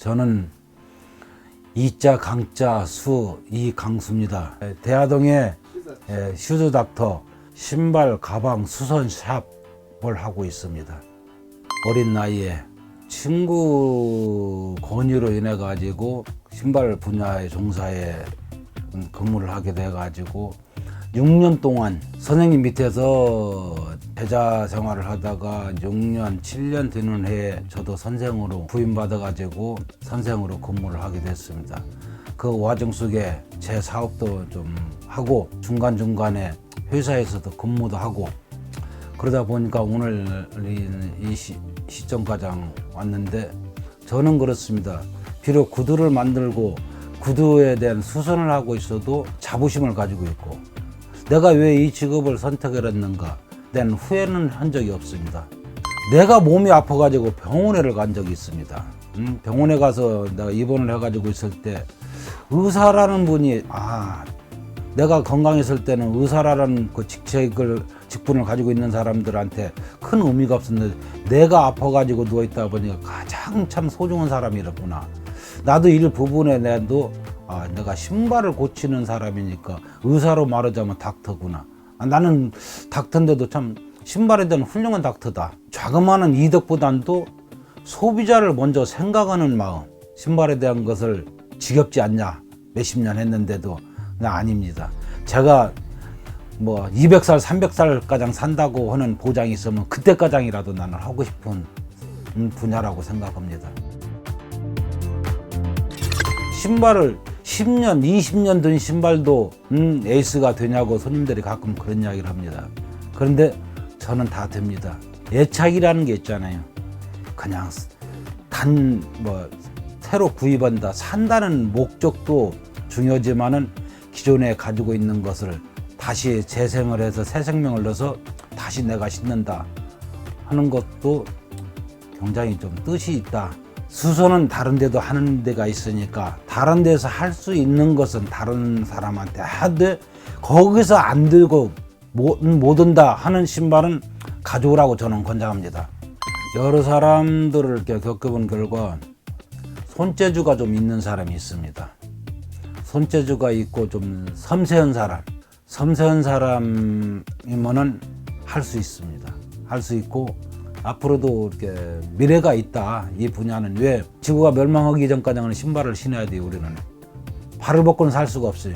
저는 이자 강자 수 이강수입니다. 에, 대하동에 에, 슈즈 닥터 신발 가방 수선 샵을 하고 있습니다. 어린 나이에 친구 권유로 인해 가지고 신발 분야의 종사에 음, 근무를 하게 돼 가지고 6년 동안 선생님 밑에서 제자 생활을 하다가 6년, 7년 되는 해에 저도 선생으로 부임받아 가지고 선생으로 근무를 하게 됐습니다. 그 와중 속에 제 사업도 좀 하고 중간중간에 회사에서도 근무도 하고 그러다 보니까 오늘 이, 이 시, 시점까지 왔는데 저는 그렇습니다. 비록 구두를 만들고 구두에 대한 수선을 하고 있어도 자부심을 가지고 있고 내가 왜 이 직업을 선택을 했는가 된 후회는 한 적이 없습니다. 내가 몸이 아파가지고 병원에를 간 적이 있습니다. 음, 병원에 가서 내가 입원을 해가지고 있을 때 의사라는 분이 아 내가 건강했을 때는 의사라는 그 직책을 직분을 가지고 있는 사람들한테 큰 의미가 없었는데 내가 아파가지고 누워 있다 보니까 가장 참 소중한 사람이었구나. 나도 일 부분에 내도 아, 내가 신발을 고치는 사람이니까 의사로 말하자면 닥터구나. 아, 나는 닥터인데도 참 신발에 대한 훌륭한 닥터다. 자그마한 이득보단도 소비자를 먼저 생각하는 마음, 신발에 대한 것을 지겹지 않냐. 몇십 년 했는데도 나 아닙니다. 제가 뭐 200살, 300살 가장 산다고 하는 보장이 있으면 그때 가장이라도 나는 하고 싶은 음, 분야라고 생각합니다. 신발을 10년, 20년 든 신발도 음, 에이스가 되냐고 손님들이 가끔 그런 이야기를 합니다. 그런데 저는 다 됩니다. 애착이라는 게 있잖아요. 그냥 단 뭐 새로 구입한다, 산다는 목적도 중요하지만은 기존에 가지고 있는 것을 다시 재생을 해서 새 생명을 넣어서 다시 내가 신는다 하는 것도 굉장히 좀 뜻이 있다. 수소는 다른 데도 하는 데가 있으니까 다른 데서 할 수 있는 것은 다른 사람한테 하되 거기서 안 들고 못, 못 온다 하는 신발은 가져오라고 저는 권장합니다. 여러 사람들을 겪어본 결과 손재주가 좀 있는 사람이 있습니다. 손재주가 있고 좀 섬세한 사람, 섬세한 사람이면은 할 수 있습니다. 할 수 있고 앞으로도 이렇게 미래가 있다. 이 분야는 왜 지구가 멸망하기 전까지는 신발을 신어야 돼요. 우리는 발을 벗고는 살 수가 없어요.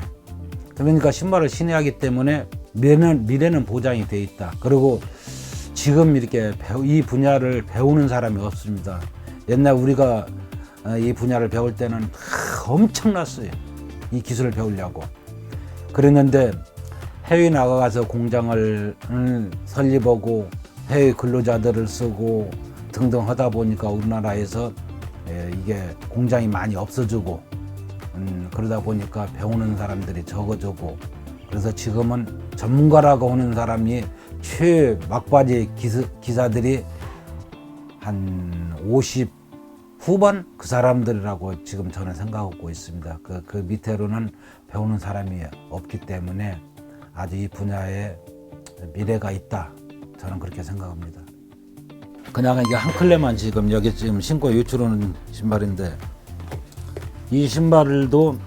그러니까 신발을 신어야 하기 때문에 미래는 미래는 보장이 돼 있다. 그리고 지금 이렇게 이 분야를 배우는 사람이 없습니다. 옛날 우리가 어, 이 분야를 배울 때는 하, 엄청났어요. 이 기술을 배우려고. 그랬는데 해외 나가서 공장을 음, 설립하고 해외 근로자들을 쓰고 등등 하다 보니까 우리나라에서 예, 이게 공장이 많이 없어지고 음, 그러다 보니까 배우는 사람들이 적어지고 그래서 지금은 전문가라고 하는 사람이 최 막바지 기사, 기사 들이 한 50 후반 그 사람들이라고 지금 저는 생각하고 있습니다. 그, 그 밑에로는 배우는 사람이 없기 때문에 아주 이 분야에 미래가 있다. 저는 그렇게 생각합니다. 그냥 이게 한 클레만 지금 여기 지금 신고 유출하는 신발인데 이 신발도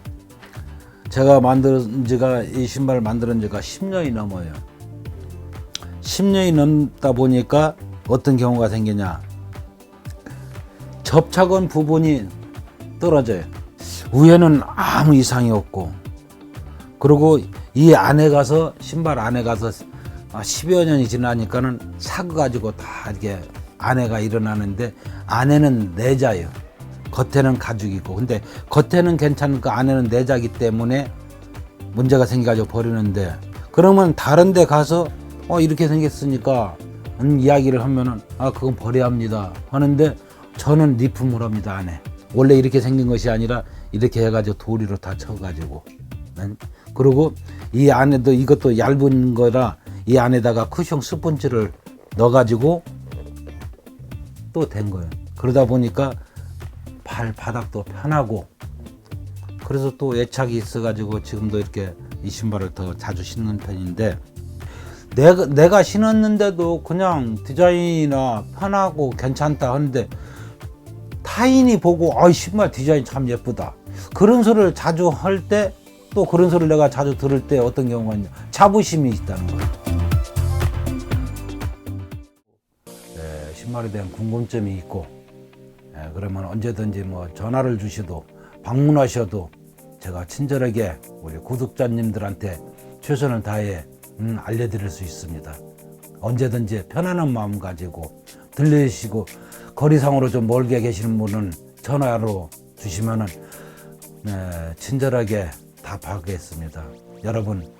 제가 만든 지가 이 신발을 만드는 지가 10년이 넘어요. 10년이 넘다 보니까 어떤 경우가 생기냐. 접착은 부분이 떨어져요. 위에는 아무 이상이 없고, 그리고 이 안에 가서, 신발 안에 가서 10여 년이 지나니까는 사그 가지고 다 이렇게 안에가 일어나는데, 안에는 내자예요. 겉에는 가죽이고. 근데 겉에는 괜찮고 그 안에는 내자기 때문에 문제가 생겨가지고 버리는데, 그러면 다른 데 가서, 어, 이렇게 생겼으니까, 음, 이야기를 하면은, 아, 그건 버려야 합니다. 하는데, 저는 리품을 합니다 안에 원래 이렇게 생긴 것이 아니라 이렇게 해가지고 도리로 다 쳐가지고 응? 그리고 이 안에도 이것도 얇은 거라 이 안에다가 쿠션 스펀지를 넣어가지고 또 된 거예요. 그러다 보니까 발 바닥도 편하고 그래서 또 애착이 있어가지고 지금도 이렇게 이 신발을 더 자주 신는 편인데 내가, 내가 신었는데도 그냥 디자인이나 편하고 괜찮다 하는데 타인이 보고 아 신발 디자인 참 예쁘다. 그런 소리를 자주 할 때 또 그런 소리를 내가 자주 들을 때 어떤 경우가 있냐? 자부심이 있다는 거예요. 신발에 대한 궁금점이 있고 예, 그러면 언제든지 뭐 전화를 주셔도 방문하셔도 제가 친절하게 우리 구독자님들한테 최선을 다해 음, 알려드릴 수 있습니다. 언제든지 편안한 마음 가지고 들려주시고 거리상으로 좀 멀게 계시는 분은 전화로 주시면은 네, 친절하게 답하겠습니다. 여러분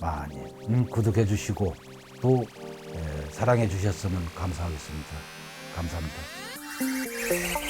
많이 음, 구독해 주시고 또 예, 사랑해 주셨으면 감사하겠습니다. 감사합니다.